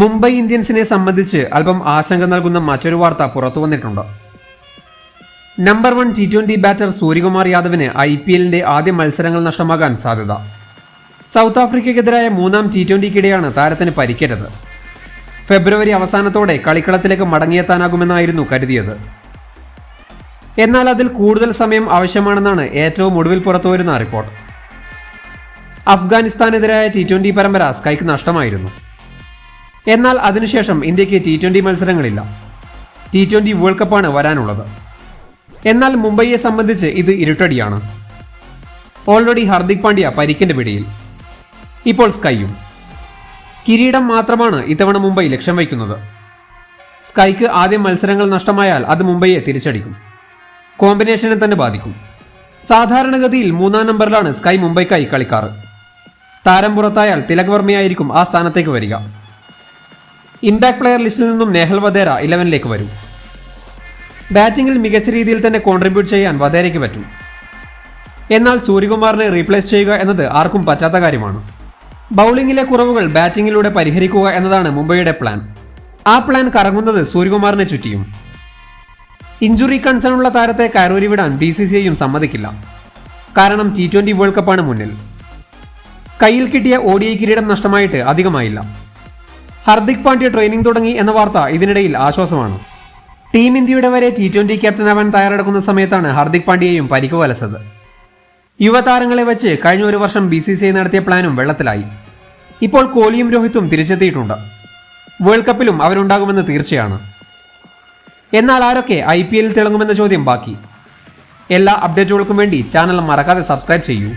മുംബൈ ഇന്ത്യൻസിനെ സംബന്ധിച്ച് അല്പം ആശങ്ക നൽകുന്ന മറ്റൊരു വാർത്ത പുറത്തു വന്നിട്ടുണ്ട്. Number one T twenty batter Suryakumar യാദവിന് I P എല്ലിന്റെ ആദ്യ മത്സരങ്ങൾ നഷ്ടമാകാൻ സാധ്യത. സൗത്ത് ആഫ്രിക്കയ്ക്കെതിരായ മൂന്നാം ടി ട്വന്റിക്കിടെയാണ് താരത്തിന് പരിക്കേറ്റത്. ഫെബ്രുവരി അവസാനത്തോടെ കളിക്കളത്തിലേക്ക് മടങ്ങിയെത്താനാകുമെന്നായിരുന്നു കരുതിയത്. എന്നാൽ അതിൽ കൂടുതൽ സമയം ആവശ്യമാണെന്നാണ് ഏറ്റവും ഒടുവിൽ പുറത്തുവരുന്ന റിപ്പോർട്ട്. അഫ്ഗാനിസ്ഥാനെതിരായ ടി ട്വന്റി പരമ്പര സ്കൈക്ക് നഷ്ടമായിരുന്നു. എന്നാൽ അതിനുശേഷം ഇന്ത്യയ്ക്ക് ടി ട്വന്റി മത്സരങ്ങളില്ല. ടി ട്വന്റി വേൾഡ് കപ്പാണ് വരാനുള്ളത്. എന്നാൽ മുംബൈയെ സംബന്ധിച്ച് ഇത് ഇരുട്ടടിയാണ്. ഓൾറെഡി ഹർദിക് പാണ്ഡ്യ പരിക്കിന്റെ പിടിയിൽ. ഇപ്പോൾ സ്കൈയും. കിരീടം മാത്രമാണ് ഇത്തവണ മുംബൈ ലക്ഷ്യം വയ്ക്കുന്നത്. സ്കൈക്ക് ആദ്യം മത്സരങ്ങൾ നഷ്ടമായാൽ അത് മുംബൈയെ തിരിച്ചടിക്കും. കോമ്പിനേഷനെ തന്നെ ബാധിക്കും. സാധാരണഗതിയിൽ മൂന്നാം നമ്പറിലാണ് സ്കൈ മുംബൈക്കായി കളിക്കാറ്. താരം പുറത്തായാൽ തിലക് വർമ്മയായിരിക്കും ആ സ്ഥാനത്തേക്ക് വരിക. ഇമ്പാക്ട് പ്ലെയർ ലിസ്റ്റിൽ നിന്നും നെഹൽ വധേര ഇലവനിലേക്ക് വരും. ബാറ്റിംഗിൽ മികച്ച രീതിയിൽ തന്നെ കോൺട്രിബ്യൂട്ട് ചെയ്യാൻ വധേരയ്ക്ക് പറ്റും. എന്നാൽ സൂര്യകുമാറിനെ റീപ്ലേസ് ചെയ്യുക എന്നത് ആർക്കും പറ്റാത്ത കാര്യമാണ്. ബൗളിംഗിലെ കുറവുകൾ ബാറ്റിംഗിലൂടെ പരിഹരിക്കുക എന്നതാണ് മുംബൈയുടെ പ്ലാൻ. ആ പ്ലാൻ കറങ്ങുന്നത് സൂര്യകുമാറിനെ ചുറ്റിയും. ഇഞ്ചുറി കൺസേൺ ഉള്ള താരത്തെ കയറൂരി വിടാൻ ബി സി സി ഐയും സമ്മതിക്കില്ല. കാരണം ടി ട്വന്റി വേൾഡ് കപ്പാണ് മുന്നിൽ. കയ്യിൽ കിട്ടിയ ഒ ഡി കിരീടം നഷ്ടമായിട്ട് അധികമായില്ല. ഹർദിക് പാണ്ഡ്യ ട്രെയിനിങ് തുടങ്ങി എന്ന വാർത്ത ഇതിനിടയിൽ ആശ്വാസമാണ്. ടീം ഇന്ത്യയുടെ വരെ ടി ട്വന്റി ക്യാപ്റ്റനാവാൻ തയ്യാറെടുക്കുന്ന സമയത്താണ് ഹർദിക് പാണ്ഡ്യയും പരിക്ക് വലച്ചത് യുവതാരങ്ങളെ വെച്ച് കഴിഞ്ഞ ഒരു വർഷം ബി സി സി ഐ നടത്തിയ പ്ലാനും വെള്ളത്തിലായി. ഇപ്പോൾ കോഹ്ലിയും രോഹിത്തും തിരിച്ചെത്തിയിട്ടുണ്ട്. വേൾഡ് കപ്പിലും അവരുണ്ടാകുമെന്ന് തീർച്ചയാണ്. എന്നാൽ ആരൊക്കെ ഐ പി എല്ലിൽ തിളങ്ങുമെന്ന ചോദ്യം ബാക്കി. എല്ലാ അപ്ഡേറ്റുകൾക്കും വേണ്ടി ചാനൽ മറക്കാതെ സബ്സ്ക്രൈബ് ചെയ്യൂ.